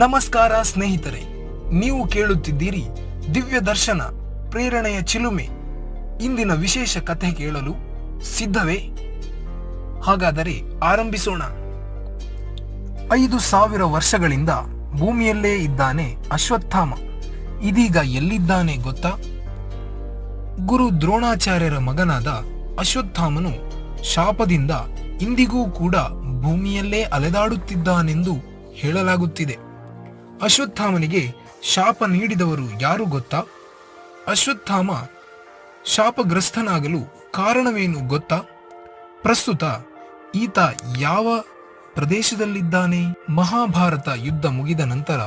ನಮಸ್ಕಾರ ಸ್ನೇಹಿತರೆ, ನೀವು ಕೇಳುತ್ತಿದ್ದೀರಿ ದಿವ್ಯ ದರ್ಶನ, ಪ್ರೇರಣೆಯ ಚಿಲುಮೆ. ಇಂದಿನ ವಿಶೇಷ ಕಥೆ ಕೇಳಲು ಸಿದ್ಧವೇ? ಹಾಗಾದರೆ ಆರಂಭಿಸೋಣ. ಐದು ಸಾವಿರ ವರ್ಷಗಳಿಂದ ಭೂಮಿಯಲ್ಲೇ ಇದ್ದಾನೆ ಅಶ್ವತ್ಥಾಮ. ಇದೀಗ ಎಲ್ಲಿದ್ದಾನೆ ಗೊತ್ತಾ? ಗುರು ದ್ರೋಣಾಚಾರ್ಯರ ಮಗನಾದ ಅಶ್ವತ್ಥಾಮನು ಶಾಪದಿಂದ ಇಂದಿಗೂ ಕೂಡ ಭೂಮಿಯಲ್ಲೇ ಅಲೆದಾಡುತ್ತಿದ್ದಾನೆಂದು ಹೇಳಲಾಗುತ್ತಿದೆ. ಅಶ್ವತ್ಥಾಮನಿಗೆ ಶಾಪ ನೀಡಿದವರು ಯಾರು ಗೊತ್ತಾ? ಅಶ್ವತ್ಥಾಮ ಶಾಪಗ್ರಸ್ತನಾಗಲು ಕಾರಣವೇನು ಗೊತ್ತಾ? ಪ್ರಸ್ತುತ ಈತ ಯಾವ ಪ್ರದೇಶದಲ್ಲಿದ್ದಾನೆ? ಮಹಾಭಾರತ ಯುದ್ಧ ಮುಗಿದ ನಂತರ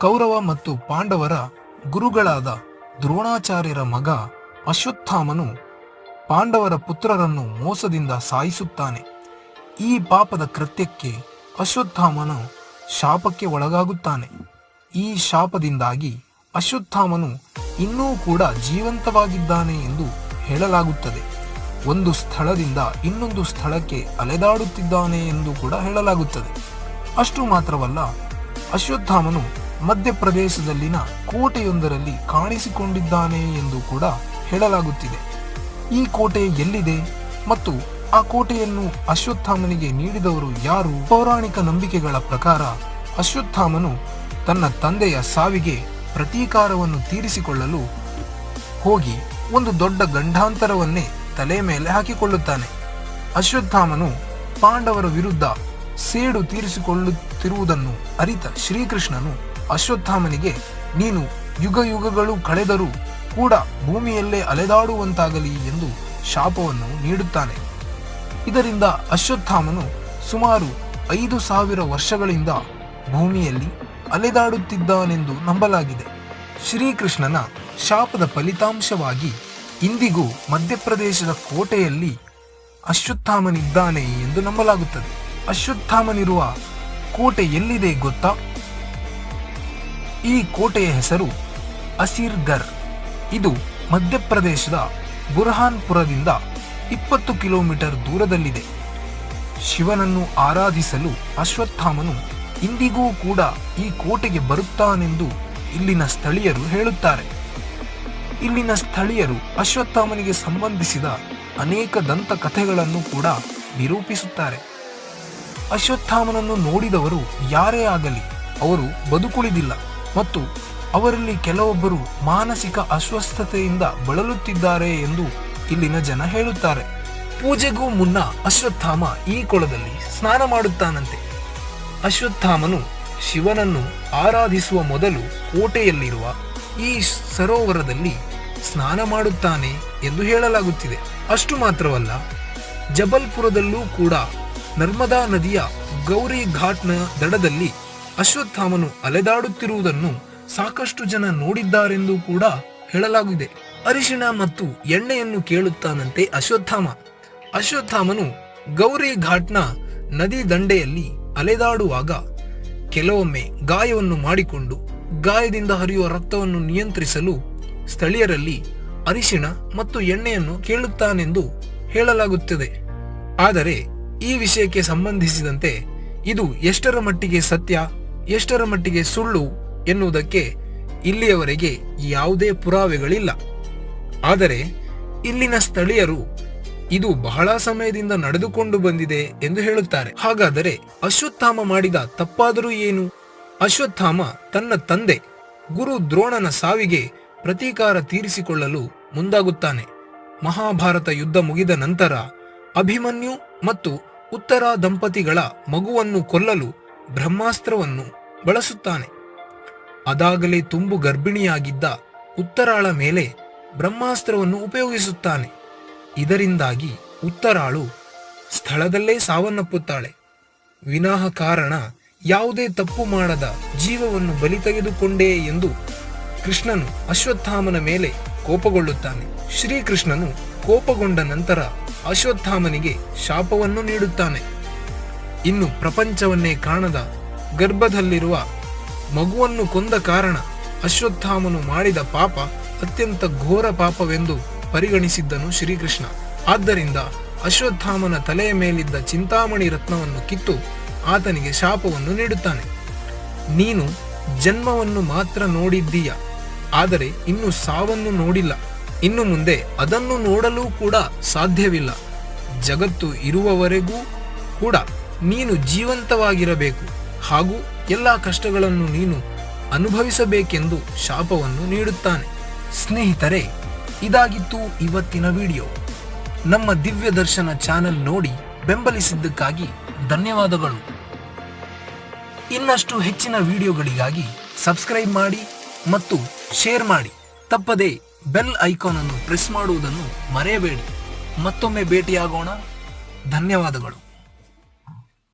ಕೌರವ ಮತ್ತು ಪಾಂಡವರ ಗುರುಗಳಾದ ದ್ರೋಣಾಚಾರ್ಯರ ಮಗ ಅಶ್ವತ್ಥಾಮನು ಪಾಂಡವರ ಪುತ್ರರನ್ನು ಮೋಸದಿಂದ ಸಾಯಿಸುತ್ತಾನೆ. ಈ ಪಾಪದ ಕೃತ್ಯಕ್ಕೆ ಅಶ್ವತ್ಥಾಮನು ಶಾಪಕ್ಕೆ ಒಳಗಾಗುತ್ತಾನೆ. ಈ ಶಾಪದಿಂದಾಗಿ ಅಶ್ವತ್ಥಾಮನು ಇನ್ನೂ ಕೂಡ ಜೀವಂತವಾಗಿದ್ದಾನೆ ಎಂದು ಹೇಳಲಾಗುತ್ತದೆ. ಒಂದು ಸ್ಥಳದಿಂದ ಇನ್ನೊಂದು ಸ್ಥಳಕ್ಕೆ ಅಲೆದಾಡುತ್ತಿದ್ದಾನೆ ಎಂದು ಕೂಡ ಹೇಳಲಾಗುತ್ತದೆ. ಅಷ್ಟು ಮಾತ್ರವಲ್ಲ, ಅಶ್ವತ್ಥಾಮನು ಮಧ್ಯಪ್ರದೇಶದಲ್ಲಿನ ಕೋಟೆಯೊಂದರಲ್ಲಿ ಕಾಣಿಸಿಕೊಂಡಿದ್ದಾನೆ ಎಂದು ಕೂಡ ಹೇಳಲಾಗುತ್ತಿದೆ. ಈ ಕೋಟೆ ಎಲ್ಲಿದೆ ಮತ್ತು ಆ ಕೋಟೆಯನ್ನು ಅಶ್ವತ್ಥಾಮನಿಗೆ ನೀಡಿದವರು ಯಾರು? ಪೌರಾಣಿಕ ನಂಬಿಕೆಗಳ ಪ್ರಕಾರ ಅಶ್ವತ್ಥಾಮನು ತನ್ನ ತಂದೆಯ ಸಾವಿಗೆ ಪ್ರತೀಕಾರವನ್ನು ತೀರಿಸಿಕೊಳ್ಳಲು ಹೋಗಿ ಒಂದು ದೊಡ್ಡ ಗಂಡಾಂತರವನ್ನೇ ತಲೆ ಮೇಲೆ ಹಾಕಿಕೊಳ್ಳುತ್ತಾನೆ. ಅಶ್ವತ್ಥಾಮನು ಪಾಂಡವರ ವಿರುದ್ಧ ಸೇಡು ತೀರಿಸಿಕೊಳ್ಳುತ್ತಿರುವುದನ್ನು ಅರಿತ ಶ್ರೀಕೃಷ್ಣನು ಅಶ್ವತ್ಥಾಮನಿಗೆ, ನೀನು ಯುಗ ಯುಗಗಳು ಕಳೆದರೂ ಕೂಡ ಭೂಮಿಯಲ್ಲೇ ಅಲೆದಾಡುವಂತಾಗಲಿ ಎಂದು ಶಾಪವನ್ನು ನೀಡುತ್ತಾನೆ. ಇದರಿಂದ ಅಶ್ವತ್ಥಾಮನು ಸುಮಾರು ಐದು ಸಾವಿರ ವರ್ಷಗಳಿಂದ ಭೂಮಿಯಲ್ಲಿ ಅಲೆದಾಡುತ್ತಿದ್ದಾನೆಂದು ನಂಬಲಾಗಿದೆ. ಶ್ರೀಕೃಷ್ಣನ ಶಾಪದ ಫಲಿತಾಂಶವಾಗಿ ಇಂದಿಗೂ ಮಧ್ಯಪ್ರದೇಶದ ಕೋಟೆಯಲ್ಲಿ ಅಶ್ವತ್ಥಾಮನಿದ್ದಾನೆ ಎಂದು ನಂಬಲಾಗುತ್ತದೆ. ಅಶ್ವತ್ಥಾಮನಿರುವ ಕೋಟೆ ಎಲ್ಲಿದೆ ಗೊತ್ತಾ? ಈ ಕೋಟೆಯ ಹೆಸರು ಅಸೀರ್ಗರ್. ಇದು ಮಧ್ಯಪ್ರದೇಶದ ಬುರ್ಹಾನ್ಪುರದಿಂದ ಇಪ್ಪತ್ತು ಕಿಲೋಮೀಟರ್ ದೂರದಲ್ಲಿದೆ. ಶಿವನನ್ನು ಆರಾಧಿಸಲು ಅಶ್ವತ್ಥಾಮನು ಇಂದಿಗೂ ಕೂಡ ಈ ಕೋಟೆಗೆ ಬರುತ್ತಾನೆಂದು ಇಲ್ಲಿನ ಸ್ಥಳೀಯರು ಹೇಳುತ್ತಾರೆ. ಇಲ್ಲಿನ ಸ್ಥಳೀಯರು ಅಶ್ವತ್ಥಾಮನಿಗೆ ಸಂಬಂಧಿಸಿದ ಅನೇಕ ದಂತ ಕಥೆಗಳನ್ನು ಕೂಡ ನಿರೂಪಿಸುತ್ತಾರೆ. ಅಶ್ವತ್ಥಾಮನನ್ನು ನೋಡಿದವರು ಯಾರೇ ಆಗಲಿ ಅವರು ಬದುಕುಳಿದಿಲ್ಲ ಮತ್ತು ಅವರಲ್ಲಿ ಕೆಲವೊಬ್ಬರು ಮಾನಸಿಕ ಅಸ್ವಸ್ಥತೆಯಿಂದ ಬಳಲುತ್ತಿದ್ದಾರೆ ಎಂದು ಇಲ್ಲಿನ ಜನ ಹೇಳುತ್ತಾರೆ. ಪೂಜೆಗೂ ಮುನ್ನ ಅಶ್ವತ್ಥಾಮ ಈ ಕೊಳದಲ್ಲಿ ಸ್ನಾನ ಮಾಡುತ್ತಾನಂತೆ. ಅಶ್ವತ್ಥಾಮನು ಶಿವನನ್ನು ಆರಾಧಿಸುವ ಮೊದಲು ಕೋಟೆಯಲ್ಲಿರುವ ಈ ಸರೋವರದಲ್ಲಿ ಸ್ನಾನ ಮಾಡುತ್ತಾನೆ ಎಂದು ಹೇಳಲಾಗುತ್ತಿದೆ. ಅಷ್ಟು ಮಾತ್ರವಲ್ಲ, ಜಬಲ್ಪುರದಲ್ಲೂ ಕೂಡ ನರ್ಮದಾ ನದಿಯ ಗೌರಿ ಘಾಟ್ನ ದಡದಲ್ಲಿ ಅಶ್ವತ್ಥಾಮನು ಅಲೆದಾಡುತ್ತಿರುವುದನ್ನು ಸಾಕಷ್ಟು ಜನ ನೋಡಿದ್ದಾರೆಂದು ಕೂಡ ಹೇಳಲಾಗಿದೆ. ಅರಿಶಿಣ ಮತ್ತು ಎಣ್ಣೆಯನ್ನು ಕೇಳುತ್ತಾನಂತೆ ಅಶ್ವತ್ಥಾಮ. ಅಶ್ವತ್ಥಾಮನು ಗೌರಿ ಘಾಟ್ನ ನದಿ ದಂಡೆಯಲ್ಲಿ ಅಲೆದಾಡುವಾಗ ಕೆಲವೊಮ್ಮೆ ಗಾಯವನ್ನು ಮಾಡಿಕೊಂಡು ಗಾಯದಿಂದ ಹರಿಯುವ ರಕ್ತವನ್ನು ನಿಯಂತ್ರಿಸಲು ಸ್ಥಳೀಯರಲ್ಲಿ ಅರಿಶಿಣ ಮತ್ತು ಎಣ್ಣೆಯನ್ನು ಕೇಳುತ್ತಾನೆಂದು ಹೇಳಲಾಗುತ್ತದೆ. ಆದರೆ ಈ ವಿಷಯಕ್ಕೆ ಸಂಬಂಧಿಸಿದಂತೆ ಇದು ಎಷ್ಟರ ಮಟ್ಟಿಗೆ ಸತ್ಯ, ಎಷ್ಟರ ಮಟ್ಟಿಗೆ ಸುಳ್ಳು ಎನ್ನುವುದಕ್ಕೆ ಇಲ್ಲಿಯವರೆಗೆ ಯಾವುದೇ ಪುರಾವೆಗಳಿಲ್ಲ. ಆದರೆ ಇಲ್ಲಿನ ಸ್ಥಳೀಯರು ಇದು ಬಹಳ ಸಮಯದಿಂದ ನಡೆದುಕೊಂಡು ಬಂದಿದೆ ಎಂದು ಹೇಳುತ್ತಾರೆ. ಹಾಗಾದರೆ ಅಶ್ವತ್ಥಾಮ ಮಾಡಿದ ತಪ್ಪಾದರೂ ಏನು? ಅಶ್ವತ್ಥಾಮ ತನ್ನ ತಂದೆ ಗುರು ದ್ರೋಣನ ಸಾವಿಗೆ ಪ್ರತೀಕಾರ ತೀರಿಸಿಕೊಳ್ಳಲು ಮುಂದಾಗುತ್ತಾನೆ. ಮಹಾಭಾರತ ಯುದ್ಧ ಮುಗಿದ ನಂತರ ಅಭಿಮನ್ಯು ಮತ್ತು ಉತ್ತರ ದಂಪತಿಗಳ ಮಗುವನ್ನು ಕೊಲ್ಲಲು ಬ್ರಹ್ಮಾಸ್ತ್ರವನ್ನು ಬಳಸುತ್ತಾನೆ. ಅದಾಗಲೇ ತುಂಬು ಗರ್ಭಿಣಿಯಾಗಿದ್ದ ಉತ್ತರಾಳ ಮೇಲೆ ಬ್ರಹ್ಮಾಸ್ತ್ರವನ್ನು ಉಪಯೋಗಿಸುತ್ತಾನೆ. ಇದರಿಂದಾಗಿ ಉತ್ತರಾಳು ಸ್ಥಳದಲ್ಲೇ ಸಾವನ್ನಪ್ಪುತ್ತಾಳೆ. ವಿನಾಹ ಕಾರಣ ಯಾವುದೇ ತಪ್ಪು ಮಾಡದ ಜೀವವನ್ನು ಬಲಿ ತೆಗೆದುಕೊಂಡೇ ಎಂದು ಕೃಷ್ಣನು ಅಶ್ವತ್ಥಾಮನ ಮೇಲೆ ಕೋಪಗೊಳ್ಳುತ್ತಾನೆ. ಶ್ರೀಕೃಷ್ಣನು ಕೋಪಗೊಂಡ ನಂತರ ಅಶ್ವತ್ಥಾಮನಿಗೆ ಶಾಪವನ್ನು ನೀಡುತ್ತಾನೆ. ಇನ್ನು ಪ್ರಪಂಚವನ್ನೇ ಕಾಣದ ಗರ್ಭದಲ್ಲಿರುವ ಮಗುವನ್ನು ಕೊಂದ ಕಾರಣ ಅಶ್ವತ್ಥಾಮನು ಮಾಡಿದ ಪಾಪ ಅತ್ಯಂತ ಘೋರ ಪಾಪವೆಂದು ಪರಿಗಣಿಸಿದ್ದನು ಶ್ರೀಕೃಷ್ಣ. ಆದ್ದರಿಂದ ಅಶ್ವತ್ಥಾಮನ ತಲೆಯ ಮೇಲಿದ್ದ ಚಿಂತಾಮಣಿ ರತ್ನವನ್ನು ಕಿತ್ತು ಆತನಿಗೆ ಶಾಪವನ್ನು ನೀಡುತ್ತಾನೆ. ನೀನು ಜನ್ಮವನ್ನು ಮಾತ್ರ ನೋಡಿದ್ದೀಯ? ಆದರೆ ಇನ್ನು ಸಾವನ್ನು ನೋಡಿಲ್ಲ. ಇನ್ನು ಮುಂದೆ ಅದನ್ನು ನೋಡಲು ಕೂಡ ಸಾಧ್ಯವಿಲ್ಲ. ಜಗತ್ತು ಇರುವವರೆಗೂ ಕೂಡ ನೀನು ಜೀವಂತವಾಗಿರಬೇಕು. ಹಾಗೂ ಎಲ್ಲ ಕಷ್ಟಗಳನ್ನು ನೀನು ಅನುಭವಿಸಬೇಕೆಂದು ಶಾಪವನ್ನು ನೀಡುತ್ತಾನೆ. ಸ್ನೇಹಿತರೆ, ಇದಾಗಿತ್ತು ಇವತ್ತಿನ ವಿಡಿಯೋ. ನಮ್ಮ ದಿವ್ಯ ದರ್ಶನ ಚಾನೆಲ್ ನೋಡಿ ಬೆಂಬಲಿಸಿದ್ದಕ್ಕಾಗಿ ಧನ್ಯವಾದಗಳು. ಇನ್ನಷ್ಟು ಹೆಚ್ಚಿನ ವಿಡಿಯೋಗಳಿಗಾಗಿ ಸಬ್ಸ್ಕ್ರೈಬ್ ಮಾಡಿ ಮತ್ತು ಶೇರ್ ಮಾಡಿ. ತಪ್ಪದೆ ಬೆಲ್ ಐಕಾನ್ ಅನ್ನು ಪ್ರೆಸ್ ಮಾಡುವುದನ್ನು ಮರೆಯಬೇಡಿ. ಮತ್ತೊಮ್ಮೆ ಭೇಟಿಯಾಗೋಣ. ಧನ್ಯವಾದಗಳು.